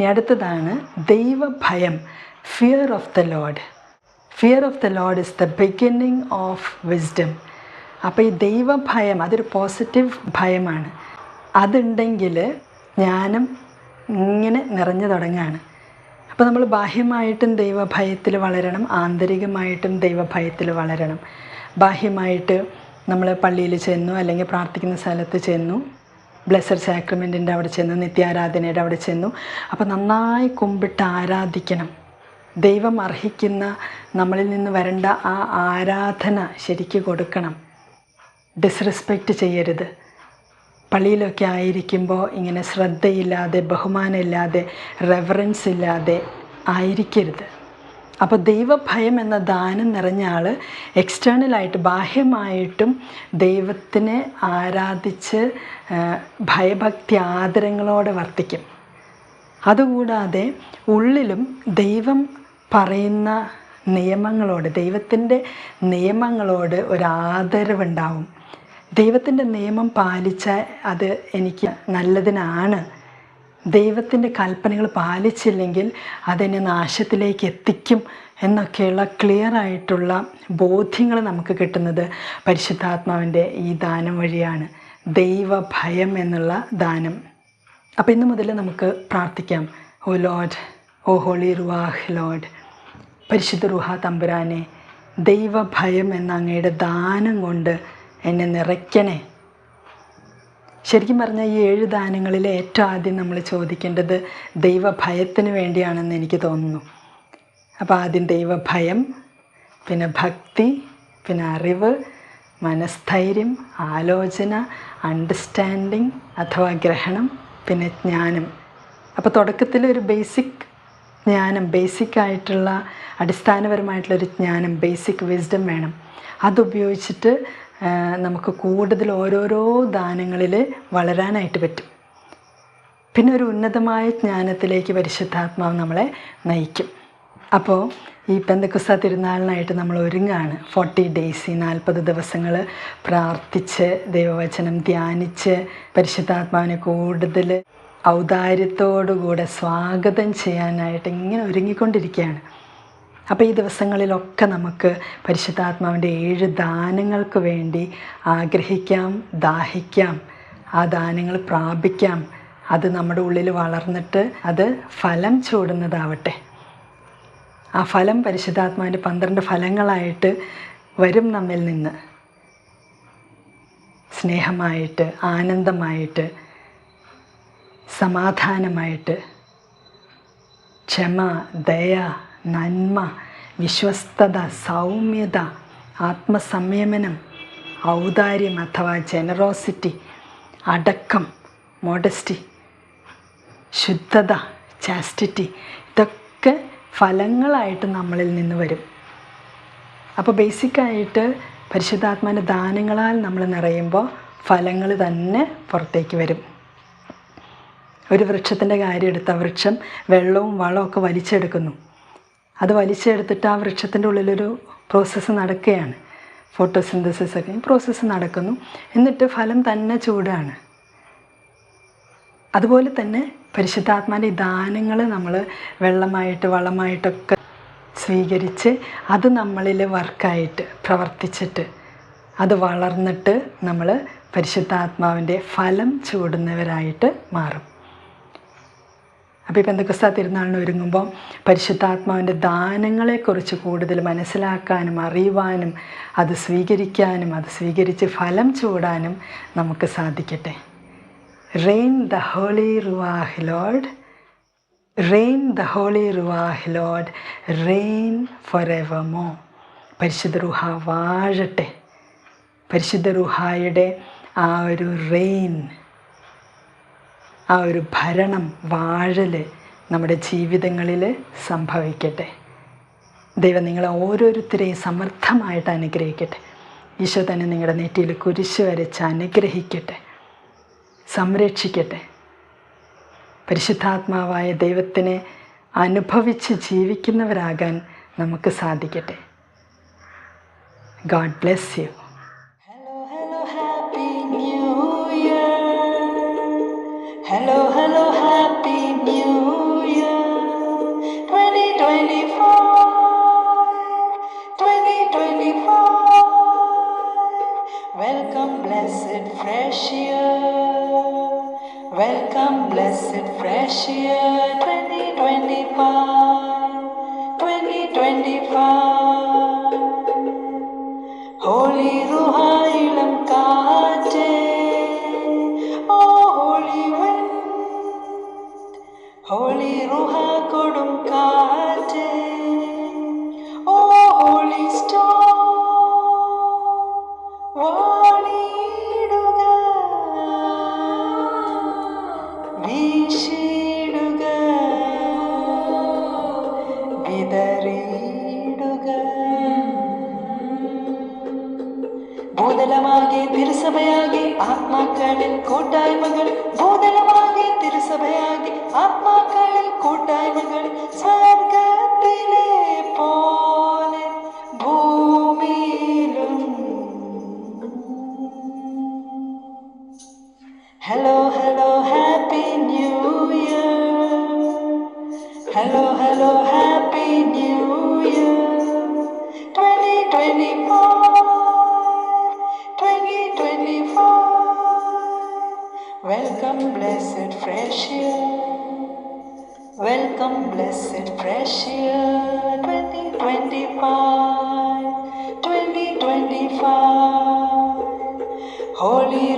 ഇനി അടുത്തതാണ് ദൈവഭയം fear of the Lord fear of the Lord is the beginning of wisdom അപ്പോൾ ഈ ദൈവഭയം അതൊരു പോസിറ്റീവ് ഭയമാണ്. അതുണ്ടെങ്കിൽ ജ്ഞാനം ഇങ്ങനെ നിറഞ്ഞു തുടങ്ങുകയാണ് അപ്പോൾ നമ്മൾ ബാഹ്യമായിട്ടും ദൈവഭയത്തിൽ വളരണം ആന്തരികമായിട്ടും ദൈവഭയത്തിൽ വളരണം. ബാഹ്യമായിട്ട് നമ്മൾ പള്ളിയിൽ ചെന്നു അല്ലെങ്കിൽ പ്രാർത്ഥിക്കുന്ന സ്ഥലത്ത് ചെന്നു ബ്ലെസഡ് സാക്രമെന്റിന്റെ അവിടെ ചെന്നു നിത്യാരാധനയുടെ അവിടെ ചെന്നു. അപ്പോൾ നന്നായി കുമ്പിട്ട് ആരാധിക്കണം. ദൈവം അർഹിക്കുന്ന നമ്മളിൽ നിന്ന് വരേണ്ട ആ ആരാധന ശരിക്ക് കൊടുക്കണം. ഡിസ്റെസ്പെക്റ്റ് ചെയ്യരുത്. പള്ളിയിലൊക്കെ ആയിരിക്കുമ്പോൾ ഇങ്ങനെ ശ്രദ്ധയില്ലാതെ ബഹുമാനമില്ലാതെ റെവറൻസ് ഇല്ലാതെ ആയിരിക്കരുത്. അപ്പോൾ ദൈവഭയം എന്ന ദാനം നിറഞ്ഞ ആൾ എക്സ്റ്റേണലായിട്ട് ബാഹ്യമായിട്ടും ദൈവത്തിനെ ആരാധിച്ച് ഭയഭക്തി ആദരങ്ങളോടെ വർത്തിക്കും. അതുകൂടാതെ ഉള്ളിലും ദൈവം പറയുന്ന നിയമങ്ങളോട് ദൈവത്തിന്റെ നിയമങ്ങളോട് ഒരാദരവുണ്ടാവും ദൈവത്തിന്റെ നിയമം പാലിച്ചാൽ അത് എനിക്ക് നല്ലതിനാണ്. ദൈവത്തിന്റെ കൽപ്പനകൾ പാലിച്ചില്ലെങ്കിൽ അതെന്നെ നാശത്തിലേക്ക് എത്തിക്കും എന്നൊക്കെയുള്ള ക്ലിയർ ആയിട്ടുള്ള ബോധ്യങ്ങൾ നമുക്ക് കിട്ടുന്നത് പരിശുദ്ധാത്മാവിന്റെ ഈ ദാനം വഴിയാണ്. ദൈവഭയം എന്നുള്ള ദാനം. അപ്പോൾ ഇന്ന് മുതൽ നമുക്ക് പ്രാർത്ഥിക്കാം. O Lord O holy ruah Lord പരിശുദ്ധ റുഹ തമ്പുരാനെ ദൈവഭയം എന്ന അങ്ങയുടെ ദാനം കൊണ്ട് എന്നെ നിറയ്ക്കണേ. ശരിക്കും പറഞ്ഞാൽ ഈ ഏഴ് ദാനങ്ങളിൽ ഏറ്റവും ആദ്യം നമ്മൾ ചോദിക്കേണ്ടത് ദൈവഭയത്തിന് വേണ്ടിയാണെന്ന് എനിക്ക് തോന്നുന്നു. അപ്പോൾ ആദ്യം ദൈവഭയം പിന്നെ ഭക്തി പിന്നെ അറിവ് മനസ്ഥൈര്യം ആലോചന അണ്ടർസ്റ്റാൻഡിങ് അഥവാ ഗ്രഹണം പിന്നെ ജ്ഞാനം. അപ്പോൾ തുടക്കത്തിൽ ഒരു ബേസിക് ജ്ഞാനം ബേസിക് ആയിട്ടുള്ള അടിസ്ഥാനപരമായിട്ടുള്ളൊരു ജ്ഞാനം ബേസിക് വിസ്ഡം വേണം. അതുപയോഗിച്ചിട്ട് നമുക്ക് കൂടുതൽ ഓരോരോ ദാനങ്ങളിൽ വളരാനായിട്ട് പറ്റും. പിന്നെ ഒരു ഉന്നതമായ ജ്ഞാനത്തിലേക്ക് പരിശുദ്ധാത്മാവ് നമ്മളെ നയിക്കും. അപ്പോൾ ഈ പെന്തക്കുസ തിരുനാളിനായിട്ട് നമ്മൾ ഒരുങ്ങാണ്. ഫോർട്ടി ഡേയ്സ് ഈ നാൽപ്പത് ദിവസങ്ങൾ പ്രാർത്ഥിച്ച് ദൈവവചനം ധ്യാനിച്ച് പരിശുദ്ധാത്മാവിനെ കൂടുതൽ ഔദാര്യത്തോടുകൂടെ സ്വാഗതം ചെയ്യാനായിട്ട് ഇങ്ങനെ ഒരുങ്ങിക്കൊണ്ടിരിക്കുകയാണ്. അപ്പോൾ ഈ ദിവസങ്ങളിലൊക്കെ നമുക്ക് പരിശുദ്ധാത്മാവിന്റെ ഏഴ് ദാനങ്ങൾക്ക് വേണ്ടി ആഗ്രഹിക്കാം ദാഹിക്കാം ആ ദാനങ്ങൾ പ്രാപിക്കാം. അത് നമ്മുടെ ഉള്ളിൽ വളർന്നിട്ട് അത് ഫലം ചൂടുന്നതാവട്ടെ. ആ ഫലം പരിശുദ്ധാത്മാവിന്റെ പന്ത്രണ്ട് ഫലങ്ങളായിട്ട് വരും നമ്മിൽ നിന്ന്. സ്നേഹമായിട്ട് ആനന്ദമായിട്ട് സമാധാനമായിട്ട് ക്ഷമ ദയ നന്മ വിശ്വസ്തത സൗമ്യത ആത്മസംയമനം ഔദാര്യം അഥവാ ജനറോസിറ്റി അടക്കം മോഡസ്റ്റി ശുദ്ധത ചാസ്റ്റിറ്റി ഇതൊക്കെ ഫലങ്ങളായിട്ട് നമ്മളിൽ നിന്ന് വരും. അപ്പോൾ ബേസിക്കായിട്ട് പരിശുദ്ധാത്മാന്റെ ദാനങ്ങളാൽ നമ്മൾ നിറയുമ്പോൾ ഫലങ്ങൾ തന്നെ പുറത്തേക്ക് വരും. ഒരു വൃക്ഷത്തിന്റെ കാര്യം എടുത്ത വൃക്ഷം വെള്ളവും വളമൊക്കെ വലിച്ചെടുക്കുന്നു. അത് വലിച്ചെടുത്തിട്ട് ആ വൃക്ഷത്തിന്റെ ഉള്ളിലൊരു പ്രോസസ്സ് നടക്കുകയാണ്. ഫോട്ടോസിന്തസിസ് ഒക്കെ. പ്രോസസ്സ് നടക്കുന്നു. എന്നിട്ട് ഫലം തന്നെ ചൂടാണ്. അതുപോലെ തന്നെ പരിശുദ്ധാത്മാന്റെ ദാനങ്ങൾ നമ്മൾ വെള്ളമായിട്ട് വളമായിട്ടൊക്കെ സ്വീകരിച്ച് അത് നമ്മളിൽ വർക്കായിട്ട് പ്രവർത്തിച്ചിട്ട് അത് വളർന്നിട്ട് നമ്മൾ പരിശുദ്ധാത്മാവിന്റെ ഫലം ചൂടുന്നവരായിട്ട് മാറും. അപ്പോൾ ഈ പെന്തക്കുസ്ത തിരുനാളിന് ഒരുങ്ങുമ്പോൾ പരിശുദ്ധാത്മാവിന്റെ ദാനങ്ങളെക്കുറിച്ച് കൂടുതൽ മനസ്സിലാക്കാനും അറിയുവാനും അത് സ്വീകരിക്കാനും അത് സ്വീകരിച്ച് ഫലം ചൂടാനും നമുക്ക് സാധിക്കട്ടെ. Rain the holy ruah Lord rain the holy ruah Lord rain for ever more പരിശുദ്ധ റുഹ വാഴട്ടെ. പരിശുദ്ധ റുഹായുടെ ആ ഒരു റെയിൻ ആ ഒരു ഭരണം വാഴൽ നമ്മുടെ ജീവിതങ്ങളിൽ സംഭവിക്കട്ടെ. ദൈവം നിങ്ങളെ ഓരോരുത്തരെയും സമർത്ഥമായിട്ട് അനുഗ്രഹിക്കട്ടെ. ഈശോ തന്നെ നിങ്ങളുടെ നെറ്റിയിൽ കുരിശ് വരച്ച് അനുഗ്രഹിക്കട്ടെ. സംരക്ഷിക്കട്ടെ. പരിശുദ്ധാത്മാവായ ദൈവത്തിനെ അനുഭവിച്ച് ജീവിക്കുന്നവരാകാൻ നമുക്ക് സാധിക്കട്ടെ. God bless you year 2025, 2025. Holy Ruhailam Kaate, oh holy wind, Holy Kaate, oh holy storm. ആത്മാക്കളിൽ കൂട്ടായ്മകൾ ഭൂതലമാകെ തിരുസഭയാകെ ആത്മാക്കളിൽ കൂട്ടായ്മകൾ സ്വർഗത്തിലെ പോലെ ഭൂമിയിലും hello hello happy new year hello hello happy new year 2025 2025 Welcome blessed fresh year. Welcome blessed fresh year. 2025 2025 Holy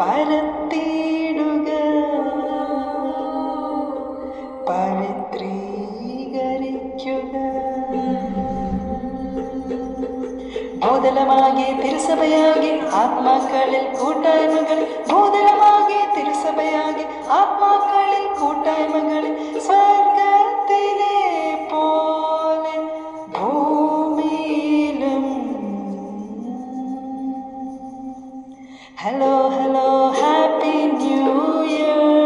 പരത്തിയിടുക. പവിത്രീകരിക്കുക. ഭൂതലമാകെ തിരുസഭയാകെ ആത്മാക്കളിൽ കൂട്ടായ്മകൾ. ഭൂതലമാകെ തിരുസഭയാകെ ആത്മാക്കളിൽ കൂട്ടായ്മകളിൽ സ്വർഗത്തിലെ Hello, hello, happy new year.